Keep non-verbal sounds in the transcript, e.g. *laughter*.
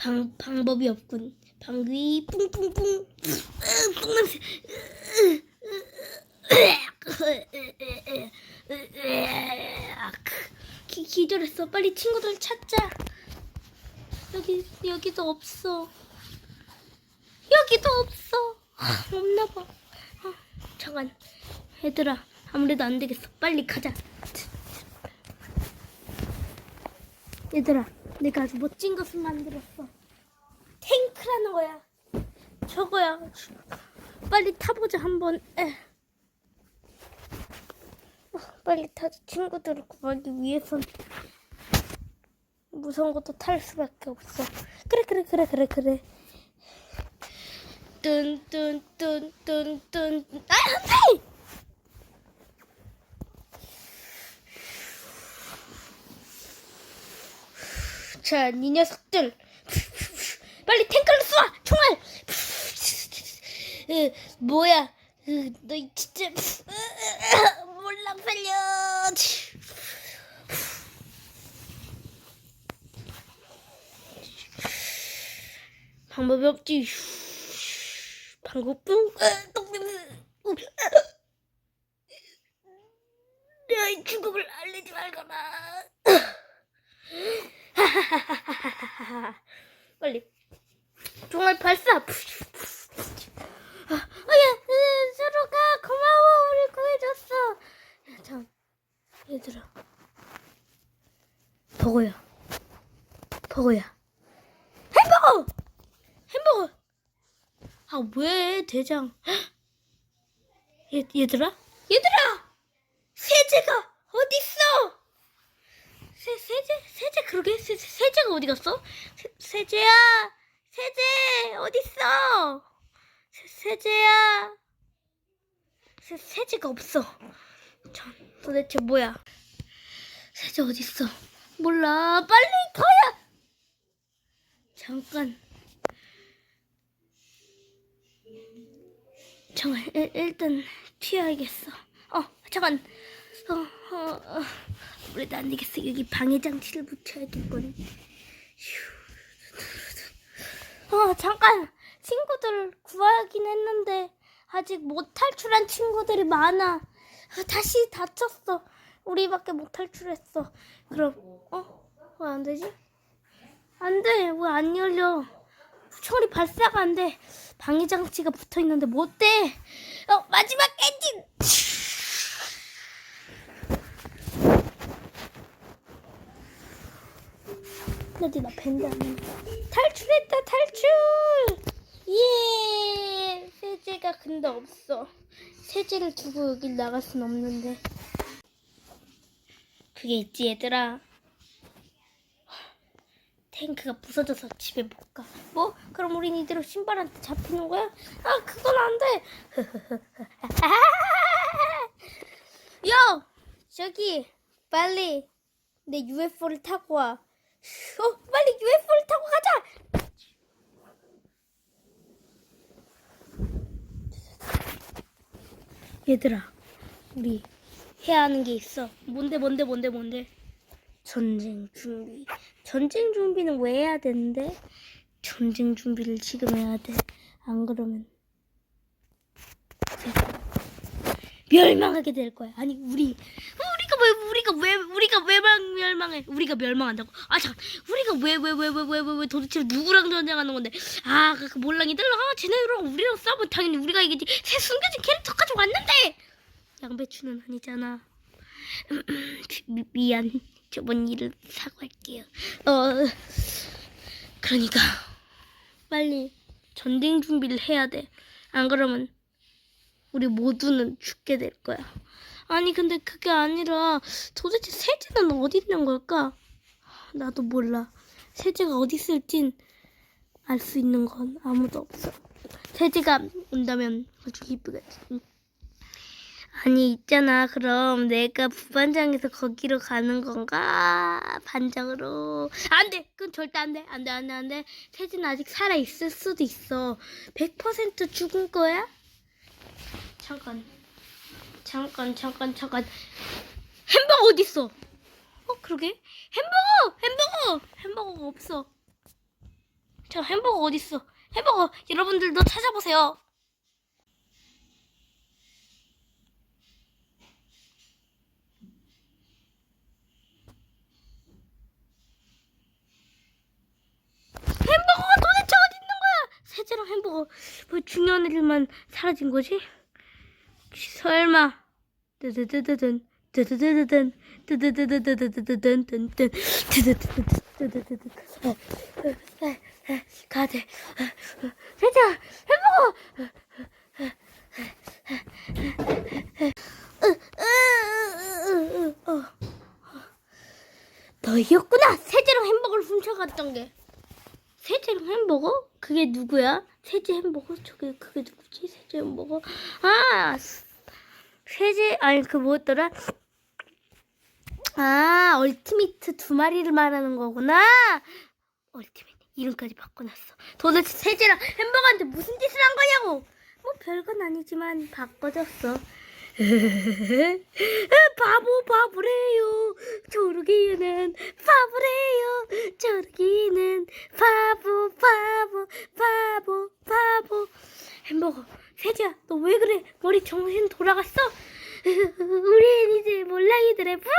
방, 방법이 없군. 방귀 뿡뿡뿡. 으, 뿡냄새. 기, 기절했어. 빨리 친구들 찾자. 여기 여기도 없어. 여기도 없어. 없나 봐. 어, 잠깐. 얘들아, 아무래도 안 되겠어. 빨리 가자. 얘들아, 내가 아주 멋진 것을 만들었어. 탱크라는 거야. 저거야. 빨리 타보자 한번. 에. 어, 빨리 타자. 친구들을 구하기 위해선 무서운 것도 탈 수밖에 없어. 그래 그래 그래 그래 그래. 뚠뚠뚠뚠뚠. 아 안돼! 자, 니 녀석들. 빨리 탱크를 쏴! 총알! 으, 뭐야? 으, 너 진짜 으, 몰라 살려. 방법이 없지. 똥냄새. 우, 내 죽음을 알리지 말거라. *laughs* 빨리. 종알 발사. 아, 어야 서로 가 고마워. 우리 구해줬어. 야, 참 얘들아. 버거야. 버거야. 햄버거! 햄버거! 아 왜 대장? *gasps* 얘, 얘들아? 얘들아! 세제가 세, 세제? 세제 그러게? 세, 세- 세제가 어디 갔어? 세, 세제야! 세제! 어딨어? 세, 세제야! 세, 세제가 없어. 참, 도대체 뭐야? 세제 어딨어? 몰라. 빨리 가야! 잠깐. 잠깐, 일, 일단 튀어야겠어. 어, 잠깐. 어, 어, 어. 아무래도 안 되겠어. 여기 방해 장치를 붙여야겠군. 휴. 어, 잠깐. 친구들을 구하긴 했는데 아직 못 탈출한 친구들이 많아. 아, 다시 다쳤어. 우리밖에 못 탈출했어. 그럼 어? 왜 안 되지? 안 돼. 왜 안 열려? 총알이 발사가 안 돼. 방해 장치가 붙어 있는데 못 돼. 어, 마지막 엔진. 어디 나 밴드 안 해. 탈출했다 탈출 예 세제가 근데 없어 세제를 두고 여길 나갈 순 없는데 그게 있지 얘들아 탱크가 부서져서 집에 못 가. 뭐? 그럼 우린 이대로 신발한테 잡히는 거야? 아, 그건 안 돼. *laughs* 야, 저기 빨리 내 UFO를 타고 와. 어, 빨리 UFO를 타고 가자. 얘들아, 우리 해야 하는 게 있어. 뭔데, 뭔데, 뭔데, 뭔데? 전쟁 준비. 전쟁 준비는 왜 해야 되는데? 전쟁 준비를 지금 해야 돼. 안 그러면 멸망하게 될 거야. 아니 우리 우리가 왜 우리가 왜 멸- 멸망해? 우리가 멸망한다고? 아 잠, 우리가 왜 왜 왜 왜 왜 왜 왜 도대체 누구랑 전쟁하는 건데? 아그 몰랑이들 아 쟤네랑 우리랑 싸우면 당연히 우리가 이기지. 새 숨겨진 캐릭터까지 왔는데 양배추는 아니잖아. 미, *clears throat* 미안. 저번 일을 사과할게요. 어 그러니까 빨리 전쟁 준비를 해야 돼. 안 그러면 우리 모두는 죽게 될 거야. 아니 근데 그게 아니라 도대체 세제는 어디 있는 걸까? 나도 몰라. 세제가 어디 있을진 알 수 있는 건 아무도 없어. 세제가 온다면 아주 기쁘겠지. 응. 아니 있잖아. 그럼 내가 부반장에서 거기로 가는 건가? 반장으로. 안 돼. 그건 절대 안 돼. 안 돼. 안 돼. 안 돼. 세제는 아직 살아 있을 수도 있어. 100% 죽은 거야? 잠깐. 잠깐, 잠깐, 잠깐. 햄버거 어디 있어? 어, 그러게. 햄버거! 햄버거! 햄버거가 없어. 저 햄버거 어딨어? 햄버거 여러분들도 찾아보세요. 햄버거가 도대체 어디 있는 거야? 세제랑 햄버거 뭐 중요한 애들만 사라진 거지? 설마. 뜨드드드든 뜨드드드든 뜨드드드드드드든 뜨드드드드드드든 가대 세제 햄버거 너희였구나 세제랑 햄버거를 훔쳐갔던 게 세제 햄버거? 그게 누구야? 세제 햄버거? 저게 그게 누구지? 세제 햄버거? 아 세제 아니 그 뭐였더라? 아 얼티미트 두 마리를 말하는 거구나. 얼티미트 이름까지 바꿔놨어. 도대체 세제랑 햄버거한테 무슨 짓을 한 거냐고? 뭐 별건 아니지만 바꿔줬어. *laughs* 바보 바보래요. 조르기는 바보래 우리 이제 몰랑이들의 부하!